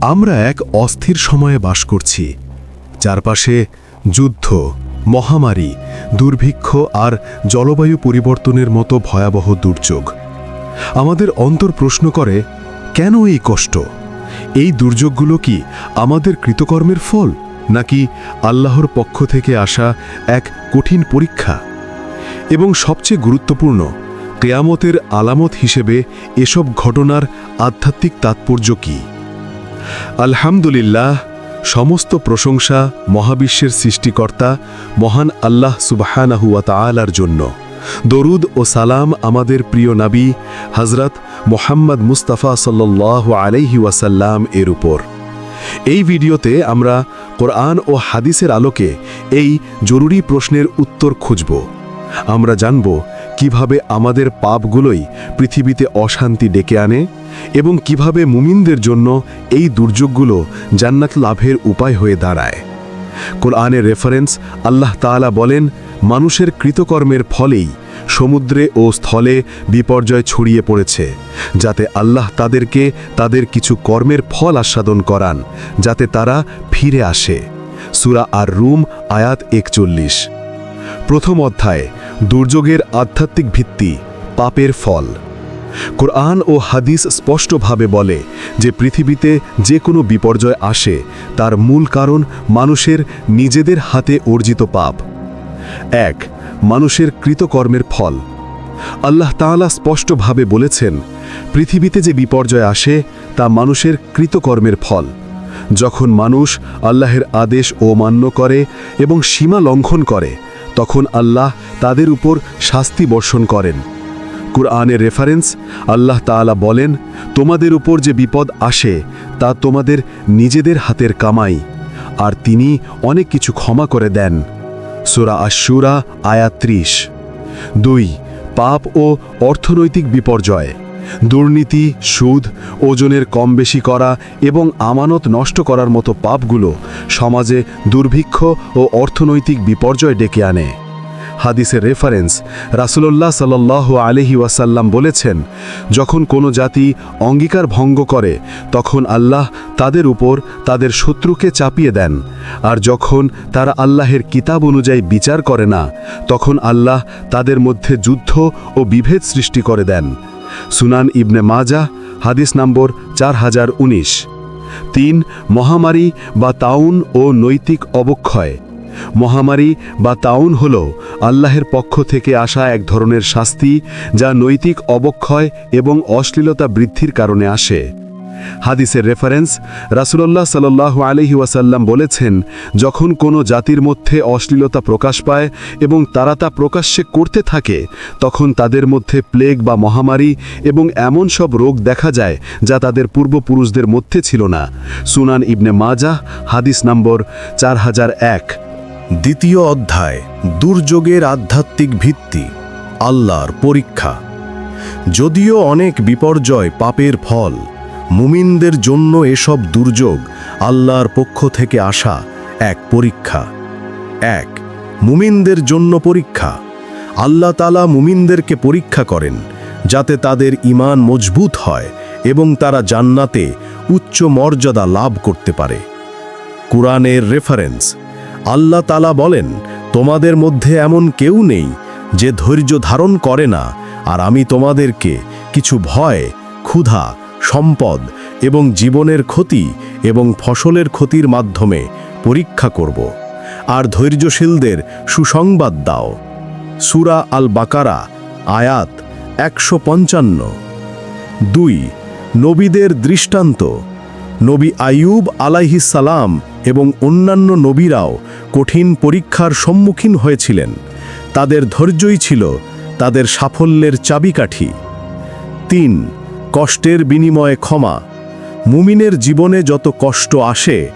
আমরা এক অস্থির সময়ে বাস করছি। চারপাশে যুদ্ধ, মহামারী, দুর্ভিক্ষ আর জলবায়ু পরিবর্তনের মতো ভয়াবহ দুর্যোগ। আমাদের অন্তর প্রশ্ন করে, কেন এই কষ্ট? এই দুর্যোগগুলো কি আমাদের কৃতকর্মের ফল, নাকি আল্লাহর পক্ষ থেকে আসা এক কঠিন পরীক্ষা? এবং সবচেয়ে গুরুত্বপূর্ণ, কেয়ামতের আলামত হিসেবে এসব ঘটনার আধ্যাত্মিক তাৎপর্য কী? আলহামদুলিল্লাহ, সমস্ত প্রশংসা মহাবিশ্বের সৃষ্টিকর্তা, মহান আল্লাহ সুবাহানাহুয়া তালার জন্য। দরুদ ও সালাম আমাদের প্রিয় নাবী হজরত মোহাম্মদ মুস্তাফা সাল্লাহ আলাইহি ওয়াসাল্লাম এর উপর। এই ভিডিওতে আমরা কোরআন ও হাদিসের আলোকে এই জরুরি প্রশ্নের উত্তর খুঁজব। আমরা জানব কীভাবে আমাদের পাপগুলোই পৃথিবীতে অশান্তি ডেকে আনে এবং কীভাবে মুমিনদের জন্য এই দুর্যোগগুলো জান্নাত লাভের উপায় হয়ে দাঁড়ায়। কোরআনের রেফারেন্স আল্লাহ তাআলা বলেন, মানুষের কৃতকর্মের ফলেই সমুদ্রে ও স্থলে বিপর্যয় ছড়িয়ে পড়েছে, যাতে আল্লাহ তাদেরকে তাদের কিছু কর্মের ফল আস্বাদন করান, যাতে তারা ফিরে আসে। সুরা আর রুম আয়াত একচল্লিশ। প্রথম অধ্যায়, দুর্যোগের আধ্যাত্মিক ভিত্তি, পাপের ফল। কোরআন ও হাদিস স্পষ্টভাবে বলে যে পৃথিবীতে যে কোনো বিপর্যয় আসে, তার মূল কারণ মানুষের নিজেদের হাতে অর্জিত পাপ। এক, মানুষের কৃতকর্মের ফল। আল্লাহ তাআলা স্পষ্টভাবে বলেছেন, পৃথিবীতে যে বিপর্যয় আসে, তা মানুষের কৃতকর্মের ফল। যখন মানুষ আল্লাহের আদেশ অমান্য করে এবং সীমা লঙ্ঘন করে, তখন আল্লাহ তাদের উপর শাস্তি বর্ষণ করেন। কুরআনের রেফারেন্স আল্লাহ তাআলা বলেন, তোমাদের উপর যে বিপদ আসে, তা তোমাদের নিজেদের হাতের কামাই, আর তিনি অনেক কিছু ক্ষমা করে দেন। সুরা আশুরা আয়াত ত্রিশ। দুই, পাপ ও অর্থনৈতিক বিপর্যয়। দুর্নীতি, সুদ, ওজনের কম বেশি করা এবং আমানত নষ্ট করার মতো পাপগুলো সমাজে দুর্ভিক্ষ ও অর্থনৈতিক বিপর্যয় ডেকে আনে। হাদিসের রেফারেন্স রাসুলল্লাহ সাল্লাহ আলহি ওয়াসাল্লাম বলেছেন, যখন কোনো জাতি অঙ্গীকার ভঙ্গ করে, তখন আল্লাহ তাদের উপর তাদের শত্রুকে চাপিয়ে দেন। আর যখন তারা আল্লাহের কিতাব অনুযায়ী বিচার করে না, তখন আল্লাহ তাদের মধ্যে যুদ্ধ ও বিভেদ সৃষ্টি করে দেন। সুনান ইবনে মাজা হাদিস নম্বর চার হাজার উনিশ। তিন, মহামারী বা তাউন ও নৈতিক অবক্ষয়। মহামারী বা তাউন হল আল্লাহের পক্ষ থেকে আসা এক ধরনের শাস্তি যা নৈতিক অবক্ষয় এবং অশ্লীলতা বৃদ্ধির কারণে আসে। হাদিসের রেফারেন্স রাসুলল্লাহ সাল্লাহ আলহি ওয়াসাল্লাম বলেছেন, যখন কোনো জাতির মধ্যে অশ্লীলতা প্রকাশ পায় এবং তারা তা প্রকাশ্যে করতে থাকে, তখন তাদের মধ্যে প্লেগ বা মহামারী এবং এমন সব রোগ দেখা যায় যা তাদের পূর্বপুরুষদের মধ্যে ছিল না। সুনান ইবনে মাজাহ, হাদিস নম্বর চার হাজার এক। দ্বিতীয় অধ্যায়, দুর্যোগের আধ্যাত্মিক ভিত্তি, আল্লাহর পরীক্ষা। যদিও অনেক বিপর্যয় পাপের ফল, মুমিনদের জন্য এসব দুর্যোগ আল্লাহর পক্ষ থেকে আসা এক পরীক্ষা। এক, মুমিনদের জন্য পরীক্ষা। আল্লাহ তালা মুমিনদেরকে পরীক্ষা করেন, যাতে তাদের ইমান মজবুত হয় এবং তারা জান্নাতে উচ্চ মর্যাদা লাভ করতে পারে। কুরআনের রেফারেন্স আল্লাহ তালা বলেন, তোমাদের মধ্যে এমন কেউ নেই যে ধৈর্য ধারণ করে না, আর আমি তোমাদেরকে কিছু ভয়, ক্ষুধা, সম্পদ এবং জীবনের ক্ষতি এবং ফসলের ক্ষতির মাধ্যমে পরীক্ষা করব। আর ধৈর্যশীলদের সুসংবাদ দাও। সুরা আল বাকারা আয়াত একশো পঞ্চান্ন। দুই, নবীদের দৃষ্টান্ত। নবী আইয়ুব আলাইহিস সালাম এবং অন্যান্য নবীরাও কঠিন পরীক্ষার সম্মুখীন হয়েছিলেন। তাদের ধৈর্যই ছিল তাদের সাফল্যের চাবিকাঠি। তিন, কষ্টের বিনিময়ে ক্ষমা। মুমিনের জীবনে যত কষ্ট আসে,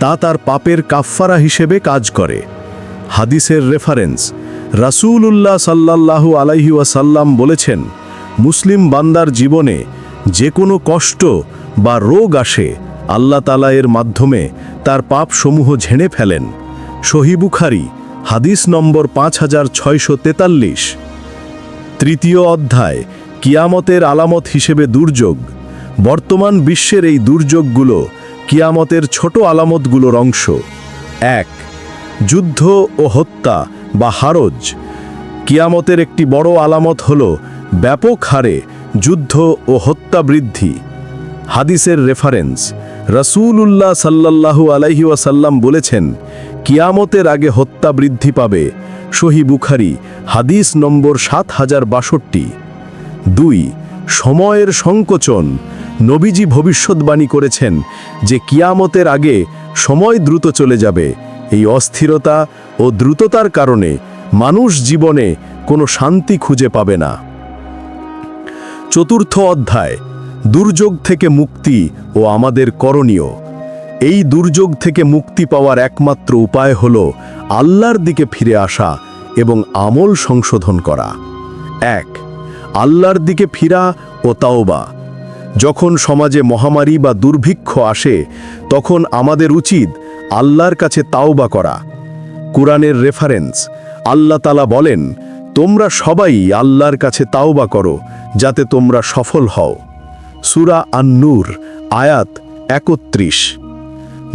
তা তার পাপের কাফফারা হিসেবে কাজ করে। হাদিসের রেফারেন্স রাসূলুল্লাহ সাল্লাল্লাহু আলাইহি ওয়াসাল্লাম বলেছেন, মুসলিম বান্দার জীবনে যে কোনো কষ্ট বা রোগ আসে, আল্লাহ তালা এর মাধ্যমে তার পাপসমূহ ঝেড়ে ফেলেন। সহিবুখারি হাদিস নম্বর পাঁচ হাজার ছয়শো তেতাল্লিশ। তৃতীয় অধ্যায়, কিয়ামতের আলামত হিসেবে দুর্যোগ। বর্তমান বিশ্বের এই দুর্যোগগুলো কিয়ামতের ছোট আলামতগুলোর অংশ। এক, যুদ্ধ ও হত্যা বা হারজ। কিয়ামতের একটি বড় আলামত হল ব্যাপক হারে যুদ্ধ ও হত্যা বৃদ্ধি। হাদিসের রেফারেন্স রসুল উল্লাহ সাল্লাল্লাহু আলাইহি ওয়াসাল্লাম বলেছেন কিয়ামতের আগে হত্যা বৃদ্ধি পাবে। সহি বুখারি, হাদিস নম্বর সাত হাজার বাষট্টি। দুই, সময়ের সংকোচন। নবীজি ভবিষ্যৎবাণী করেছেন যে কিয়ামতের আগে সময় দ্রুত চলে যাবে। এই অস্থিরতা ও দ্রুততার কারণে মানুষ জীবনে কোনো শান্তি খুঁজে পাবে না। চতুর্থ অধ্যায়, দুর্যোগ থেকে মুক্তি ও আমাদের করণীয়। এই দুর্যোগ থেকে মুক্তি পাওয়ার একমাত্র উপায় হল আল্লাহর দিকে ফিরে আসা এবং আমল সংশোধন করা। এক, আল্লাহর দিকে ফিরা ও তাওবা। যখন সমাজে মহামারী বা দুর্ভিক্ষ আসে, তখন আমাদের উচিত আল্লাহর কাছে তাওবা করা। কুরআনের রেফারেন্স আল্লাহ তালা বলেন, তোমরা সবাই আল্লাহর কাছে তাওবা করো, যাতে তোমরা সফল হও। সুরা আন্নুর, আয়াত একত্রিশ।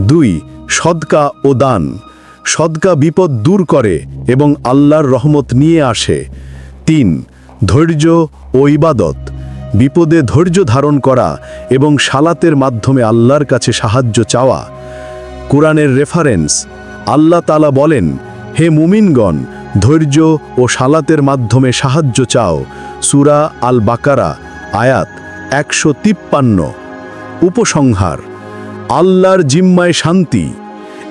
দুই, সদকা ও দান। সদকা বিপদ দূর করে এবং আল্লাহর রহমত নিয়ে আসে। তিন, ধৈর্য ও ইবাদত। বিপদে ধৈর্য ধারণ করা এবং সালাতের মাধ্যমে আল্লাহর কাছে সাহায্য চাওয়া। কোরআনের রেফারেন্স আল্লাহ তালা বলেন, হে মুমিনগণ, ধৈর্য ও সালাতের মাধ্যমে সাহায্য চাও। সুরা আল বাকারা আয়াত একশো তিপ্পান্ন। উপসংহার আল্লাহর জিম্মায় শান্তি।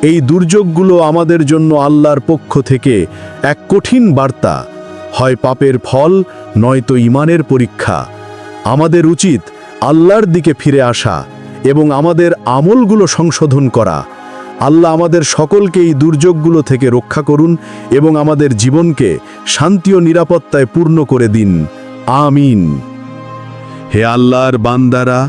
এই দুর্যোগগুলো আমাদের জন্য আল্লাহর পক্ষ থেকে এক কঠিন বার্তা। হয় পাপের ফল, নয়তো ইমানের পরীক্ষা। আমাদের উচিত আল্লাহর দিকে ফিরে আসা এবং আমাদের আমলগুলো সংশোধন করা। আল্লাহ আমাদের সকলকে এই দুর্যোগগুলো থেকে রক্ষা করুন এবং আমাদের জীবনকে শান্তি ও নিরাপত্তায় পূর্ণ করে দিন। আমিন। হে আল্লাহর বান্দারা